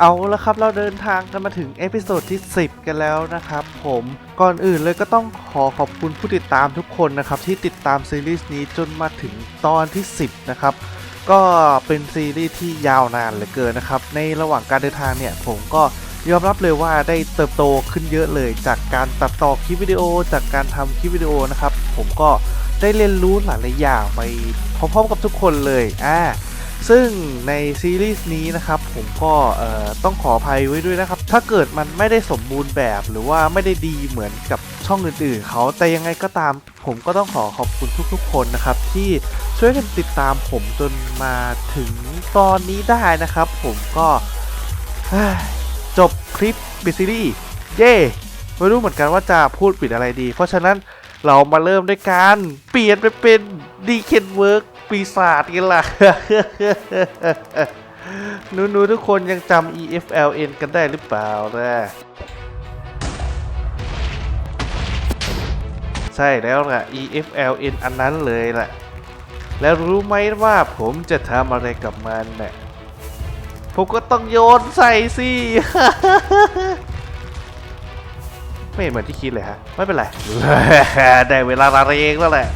เอาละครับเราเดินทางกันมาถึงเอพิโซดที่ 10 กันแล้วนะครับผมก่อนอื่นเลยก็ต้องขอขอบคุณผู้ติดตามทุกคนนะครับที่ติดตามซีรีส์นี้จนมาถึงตอนที่ 10 นะครับก็เป็นซีรีส์ที่ยาวนานเหลือเกินนะครับในระหว่างการเดินทางเนี่ยผมก็ยอมรับเลยว่าได้เติบโตขึ้นเยอะเลย จากการตัดต่อคลิปวิดีโอ จากการทำคลิปวิดีโอนะครับผมก็ได้เรียนรู้หลายๆอย่างไปพร้อมๆกับทุกคนเลยอ่า ซึ่งในซีรีส์นี้นะครับผมก็ต้องขออภัยไว้ด้วยนะครับ ถ้าเกิดมันไม่ได้สมบูรณ์แบบหรือว่าไม่ได้ดีเหมือนกับช่องอื่นๆเขาแต่ยังไงก็ตามผมก็ต้องขอขอบคุณทุกๆ คนนะครับ ที่ช่วยกันติดตามผมจนมาถึงตอนนี้ได้นะครับ ผมก็จบคลิปปิดซีรีส์เย่ไม่รู้เหมือนกันว่าจะพูดปิดอะไรดี เพราะฉะนั้นเรามาเริ่มด้วยการเปลี่ยนไปเป็นดีเคนเวิร์ก ปีศาจกันล่ะหนูๆทุกคนยังจำ EFLN กันได้หรือเปล่านะใช่แล้วล่ะ EFLN อันนั้นเลยล่ะ แล้วรู้ไหมว่าผมจะทำอะไรกับมันน่ะผมก็ต้องโยนใส่สิ ไม่เหมือนที่คิดเลยฮะ ไม่เป็นไร ได้เวลาละเรงแล้วแหละ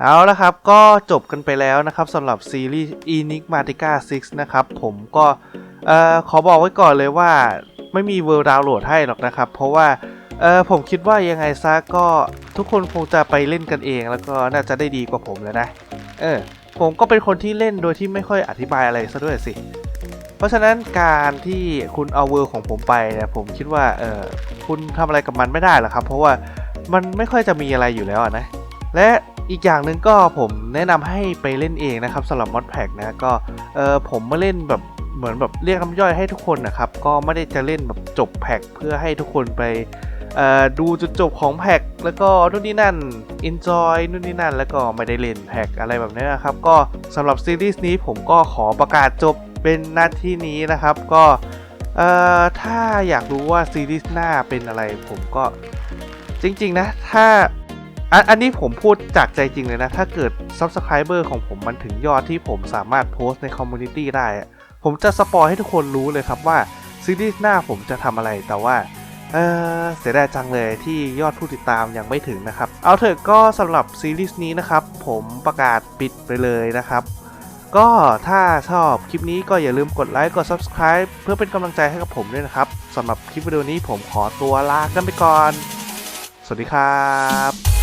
เอาละครับ ก็จบกันไปแล้วนะครับสำหรับซีรีส์ Enigmatica 6 นะครับ ผมก็เอ่อขอบอกไว้ก่อนเลยว่าไม่มีเวิ d ดาวน์โหลดให้หรอกนะครับ เพราะว่าเออผมคิดว่ายังไงซะก็ทุกคนคงจะไปเล่นกันเอง แล้วก็น่าจะได้ดีกว่าผมแล้วนะ เออ ผมก็เป็นคนที่เล่นโดยที่ไม่ค่อยอธิบายอะไรซะด้วยสิ เพราะฉะนั้นการที่คุณเอาเวอร์ของผมไปเนี่ยผมคิดว่าเออคุณทำอะไรกับมันไม่ได้หรอกครับ เพราะว่ามันไม่ค่อยจะมีอะไรอยู่แล้วอะนะ และอีกอย่างหนึ่งก็ผมแนะนำให้ไปเล่นเองนะครับสำหรับมอดแพ็กนะก็เออผมมาเล่นแบบเหมือนแบบเรียกน้ำย่อยให้ทุกคนนะครับ ก็ไม่ได้จะเล่นแบบจบแพ็กเพื่อให้ทุกคนไปดูจุดจบของแพ็กแล้วก็นู่นนี่นั่น enjoy นู่นนี่นั่น แล้วก็ไม่ได้เล่นแพ็กอะไรแบบนี้นะครับ ก็สำหรับซีรีส์นี้ผมก็ขอประกาศจบเป็นหน้าที่นี้นะครับ ก็ถ้าอยากรู้ว่าซีรีส์หน้าเป็นอะไรผมก็จริง ๆ นะ ถ้า อันอันนี้ผมพูดจากใจจริงเลยนะ ถ้าเกิด Subscriber ของผมมันถึงยอดที่ผมสามารถโพสต์ในคอมมูนิตี้ได้อะผมจะสปอยให้ทุกคนรู้เลยครับว่าซีรีส์หน้าผมจะทำอะไรแต่ว่าเออเสียดายจังเลยที่ยอดผู้ติดตามยังไม่ถึงนะครับ เอาเถอะก็สำหรับซีรีส์นี้นะครับ ผมประกาศปิดไปเลยนะครับ ก็ถ้าชอบคลิปนี้ก็อย่าลืมกดไลค์กด Subscribe เพื่อเป็นกำลังใจให้กับผมด้วยนะครับสำหรับคลิปวิดีโอนี้ผมขอตัวลากันไปก่อน สวัสดีครับ